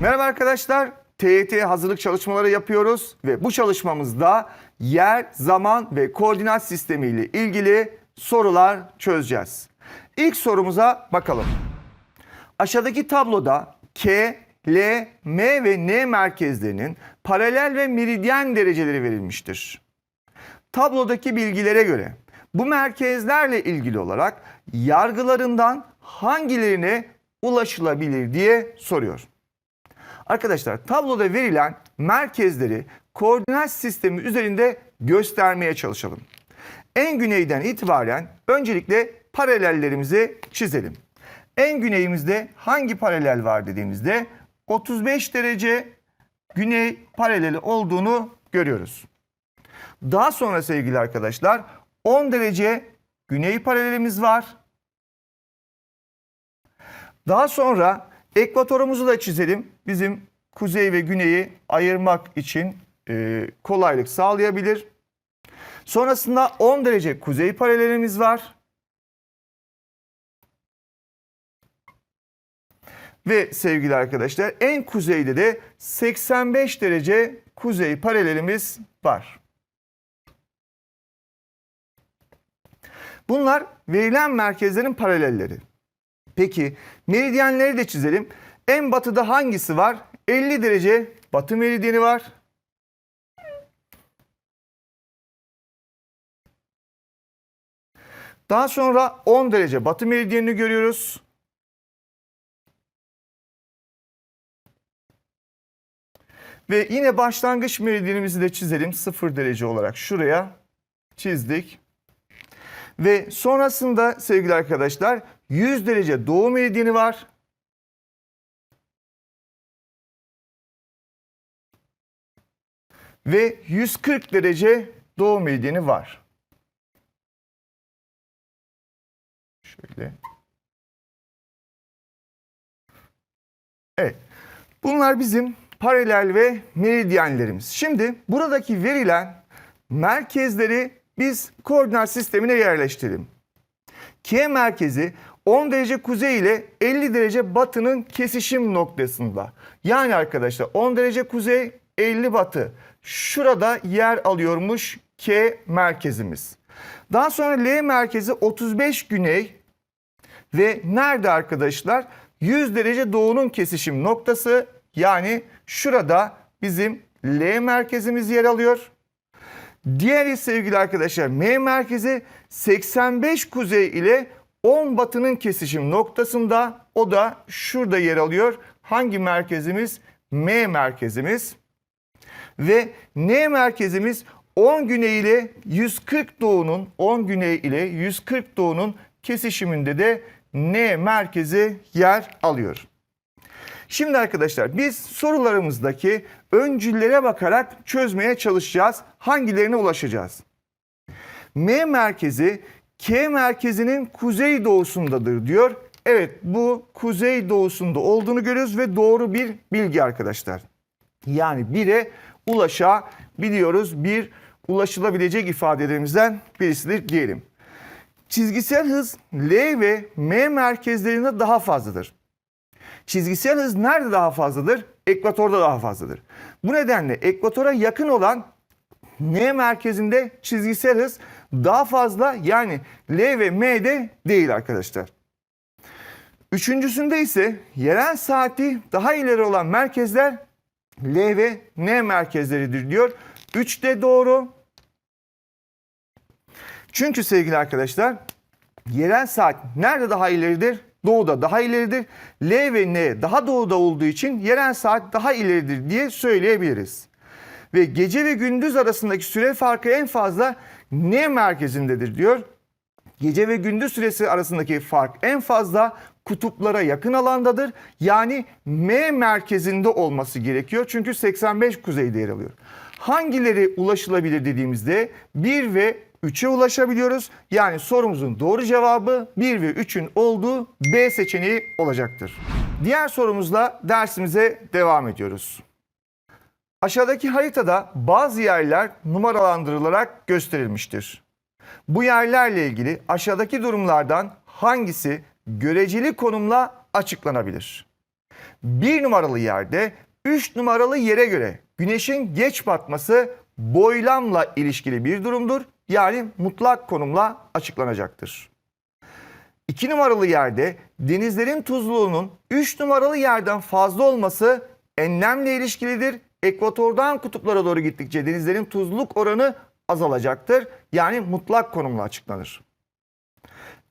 Merhaba arkadaşlar. TYT hazırlık çalışmaları yapıyoruz ve bu çalışmamızda yer, zaman ve koordinat sistemi ile ilgili sorular çözeceğiz. İlk sorumuza bakalım. Aşağıdaki tabloda K, L, M ve N merkezlerinin paralel ve meridyen dereceleri verilmiştir. Tablodaki bilgilere göre bu merkezlerle ilgili olarak yargılarından hangilerine ulaşılabilir diye soruyor. Arkadaşlar tabloda verilen merkezleri koordinat sistemi üzerinde göstermeye çalışalım. En güneyden itibaren öncelikle paralellerimizi çizelim. En güneyimizde hangi paralel var dediğimizde 35 derece güney paraleli olduğunu görüyoruz. Daha sonra sevgili arkadaşlar 10 derece güney paralelimiz var. Daha sonra ekvatorumuzu da çizelim. Bizim kuzey ve güneyi ayırmak için e, kolaylık sağlayabilir. Sonrasında 10 derece kuzey paralelimiz var. Ve sevgili arkadaşlar en kuzeyde de 85 derece kuzey paralelimiz var. Bunlar verilen merkezlerin paralelleri. Peki meridyenleri de çizelim. En batıda hangisi var? 50 derece batı meridyeni var. Daha sonra 10 derece batı meridyenini görüyoruz. Ve yine başlangıç meridyenimizi de çizelim 0 derece olarak şuraya çizdik. Ve sonrasında sevgili arkadaşlar 100 derece doğu meridyeni var. Ve 140 derece doğu meridyeni var. Şöyle. Evet. Bunlar bizim paralel ve meridyenlerimiz. Şimdi buradaki verilen merkezleri biz koordinat sistemine yerleştirelim. K merkezi 10 derece kuzey ile 50 derece batının kesişim noktasında. Yani arkadaşlar 10 derece kuzey 50 batı. Şurada yer alıyormuş K merkezimiz. Daha sonra L merkezi 35 güney ve nerede arkadaşlar? 100 derece doğunun kesişim noktası yani şurada bizim L merkezimiz yer alıyor. Diğeri sevgili arkadaşlar M merkezi 85 kuzey ile 10 batının kesişim noktasında o da şurada yer alıyor. Hangi merkezimiz? M merkezimiz. Ve N merkezimiz 10 güney ile 140 doğunun 10 güney ile 140 doğunun kesişiminde de N merkezi yer alıyor. Şimdi arkadaşlar biz sorularımızdaki öncüllere bakarak çözmeye çalışacağız. Hangilerine ulaşacağız? M merkezi K merkezinin kuzey doğusundadır diyor. Evet bu kuzey doğusunda olduğunu görüyoruz ve doğru bir bilgi arkadaşlar. Yani 1'e ulaşabiliyoruz. Bir ulaşılabilecek ifadelerimizden birisidir diyelim. Çizgisel hız L ve M merkezlerinde daha fazladır. Çizgisel hız nerede daha fazladır? Ekvatorda daha fazladır. Bu nedenle ekvatora yakın olan N merkezinde çizgisel hız daha fazla yani L ve M'de değil arkadaşlar. Üçüncüsünde ise yerel saati daha ileri olan merkezler L ve N merkezleridir diyor. 3 de doğru. Çünkü sevgili arkadaşlar yerel saat nerede daha ileridir? Doğuda daha ileridir. L ve N daha doğuda olduğu için yerel saat daha ileridir diye söyleyebiliriz. Ve gece ve gündüz arasındaki süre farkı en fazla N merkezindedir diyor. Gece ve gündüz süresi arasındaki fark en fazla kutuplara yakın alandadır. Yani M merkezinde olması gerekiyor. Çünkü 85 kuzeyde yer alıyor. Hangileri ulaşılabilir dediğimizde 1 ve 3'e ulaşabiliyoruz. Yani sorumuzun doğru cevabı 1 ve 3'ün olduğu B seçeneği olacaktır. Diğer sorumuzla dersimize devam ediyoruz. Aşağıdaki haritada bazı yerler numaralandırılarak gösterilmiştir. Bu yerlerle ilgili aşağıdaki durumlardan hangisi göreceli konumla açıklanabilir? bir numaralı yerde 3 numaralı yere göre güneşin geç batması boylamla ilişkili bir durumdur. Yani mutlak konumla açıklanacaktır. 2 numaralı yerde denizlerin tuzluluğunun 3 numaralı yerden fazla olması enlemle ilişkilidir. Ekvatordan kutuplara doğru gittikçe denizlerin tuzluluk oranı azalacaktır. Yani mutlak konumla açıklanır.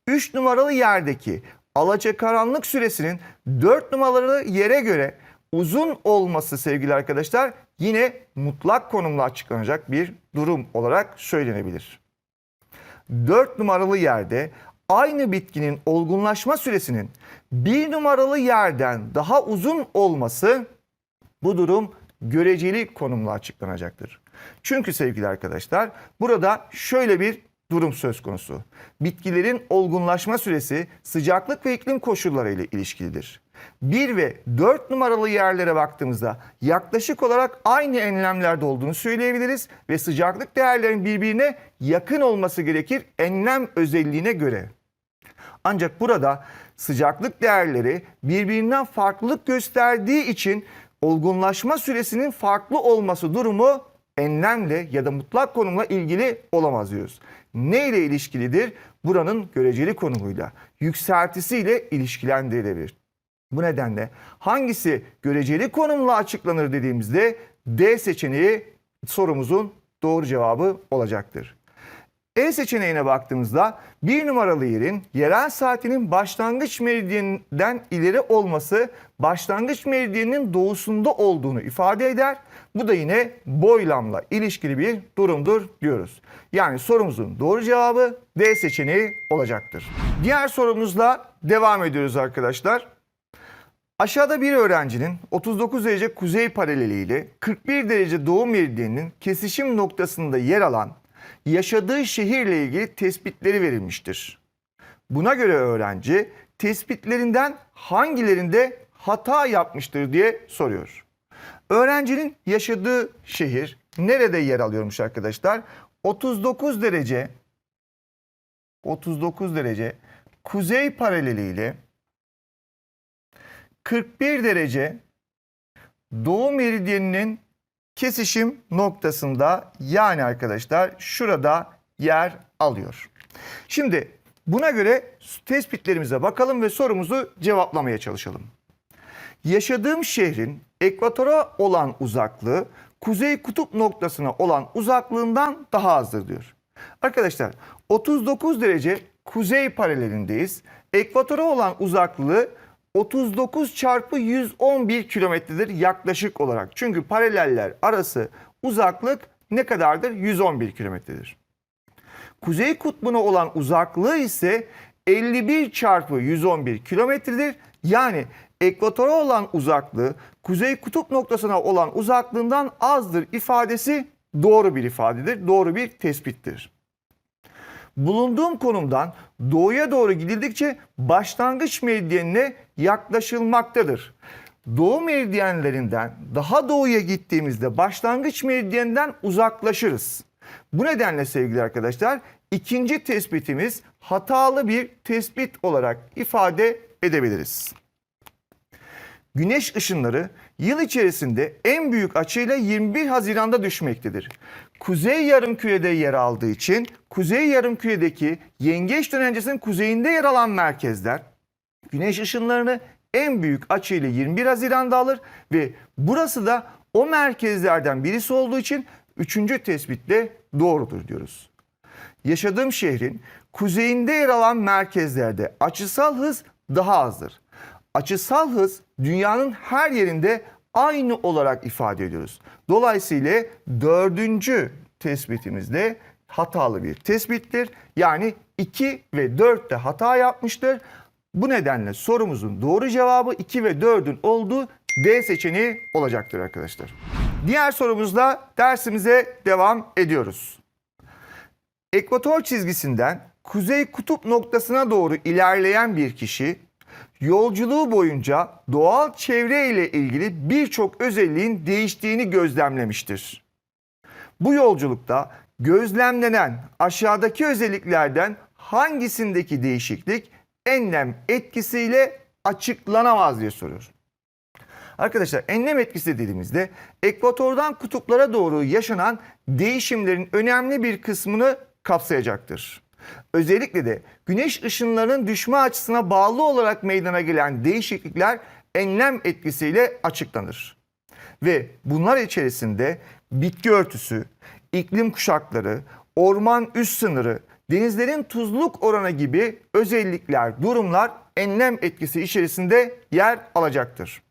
3 numaralı yerdeki alacakaranlık süresinin 4 numaralı yere göre uzun olması sevgili arkadaşlar yine mutlak konumla açıklanacak bir durum olarak söylenebilir. 4 numaralı yerde aynı bitkinin olgunlaşma süresinin 1 numaralı yerden daha uzun olması bu durum göreceli konumla açıklanacaktır. Çünkü sevgili arkadaşlar burada şöyle bir durum söz konusu. Bitkilerin olgunlaşma süresi sıcaklık ve iklim koşulları ile ilişkilidir. 1 ve 4 numaralı yerlere baktığımızda yaklaşık olarak aynı enlemlerde olduğunu söyleyebiliriz ve sıcaklık değerlerinin birbirine yakın olması gerekir enlem özelliğine göre. Ancak burada sıcaklık değerleri birbirinden farklılık gösterdiği için olgunlaşma süresinin farklı olması durumu enlemle ya da mutlak konumla ilgili olamaz diyoruz. Ne ile ilişkilidir? Buranın göreceli konumuyla, yükseltisiyle ilişkilendirilebilir. Bu nedenle hangisi göreceli konumla açıklanır dediğimizde D seçeneği sorumuzun doğru cevabı olacaktır. E seçeneğine baktığımızda bir numaralı yerin yerel saatinin başlangıç meridyeninden ileri olması başlangıç meridyeninin doğusunda olduğunu ifade eder. Bu da yine boylamla ilişkili bir durumdur diyoruz. Yani sorumuzun doğru cevabı D seçeneği olacaktır. Diğer sorumuzla devam ediyoruz arkadaşlar. Aşağıda bir öğrencinin 39 derece kuzey paraleli ile 41 derece doğu meridyeninin kesişim noktasında yer alan yaşadığı şehirle ilgili tespitleri verilmiştir. Buna göre öğrenci tespitlerinden hangilerinde hata yapmıştır diye soruyor. Öğrencinin yaşadığı şehir nerede yer alıyormuş arkadaşlar? 39 derece 39 derece kuzey paraleli ile 41 derece doğu meridyeninin kesişim noktasında yani arkadaşlar şurada yer alıyor. Şimdi buna göre tespitlerimize bakalım ve sorumuzu cevaplamaya çalışalım. Yaşadığım şehrin ekvatora olan uzaklığı kuzey kutup noktasına olan uzaklığından daha azdır diyor. Arkadaşlar 39 derece kuzey paralelindeyiz. Ekvatora olan uzaklığı 39 çarpı 111 kilometredir yaklaşık olarak. Çünkü paraleller arası uzaklık ne kadardır? 111 kilometredir. Kuzey kutbuna olan uzaklığı ise 51 çarpı 111 kilometredir. Yani ekvatora olan uzaklığı kuzey kutup noktasına olan uzaklığından azdır ifadesi doğru bir ifadedir. Doğru bir tespittir bulunduğum konumdan doğuya doğru gidildikçe başlangıç meridyenine yaklaşılmaktadır. Doğu meridyenlerinden daha doğuya gittiğimizde başlangıç meridyeninden uzaklaşırız. Bu nedenle sevgili arkadaşlar ikinci tespitimiz hatalı bir tespit olarak ifade edebiliriz. Güneş ışınları yıl içerisinde en büyük açıyla 21 Haziran'da düşmektedir. Kuzey yarımkürede yer aldığı için kuzey yarımküredeki yengeç dönencesinin kuzeyinde yer alan merkezler güneş ışınlarını en büyük açıyla 21 Haziran'da alır ve burası da o merkezlerden birisi olduğu için üçüncü tespitle doğrudur diyoruz. Yaşadığım şehrin kuzeyinde yer alan merkezlerde açısal hız daha azdır. Açısal hız dünyanın her yerinde aynı olarak ifade ediyoruz. Dolayısıyla dördüncü tespitimizde hatalı bir tespittir. Yani 2 ve 4 de hata yapmıştır. Bu nedenle sorumuzun doğru cevabı 2 ve 4'ün olduğu D seçeneği olacaktır arkadaşlar. Diğer sorumuzla dersimize devam ediyoruz. Ekvator çizgisinden kuzey kutup noktasına doğru ilerleyen bir kişi yolculuğu boyunca doğal çevre ile ilgili birçok özelliğin değiştiğini gözlemlemiştir. Bu yolculukta gözlemlenen aşağıdaki özelliklerden hangisindeki değişiklik enlem etkisiyle açıklanamaz diye soruyor. Arkadaşlar enlem etkisi dediğimizde ekvatordan kutuplara doğru yaşanan değişimlerin önemli bir kısmını kapsayacaktır. Özellikle de güneş ışınlarının düşme açısına bağlı olarak meydana gelen değişiklikler enlem etkisiyle açıklanır. Ve bunlar içerisinde bitki örtüsü, iklim kuşakları, orman üst sınırı, denizlerin tuzluluk oranı gibi özellikler, durumlar enlem etkisi içerisinde yer alacaktır.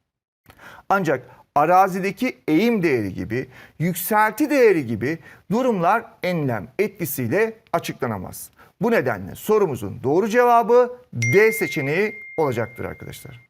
Ancak arazideki eğim değeri gibi, yükselti değeri gibi durumlar enlem etkisiyle açıklanamaz. Bu nedenle sorumuzun doğru cevabı D seçeneği olacaktır arkadaşlar.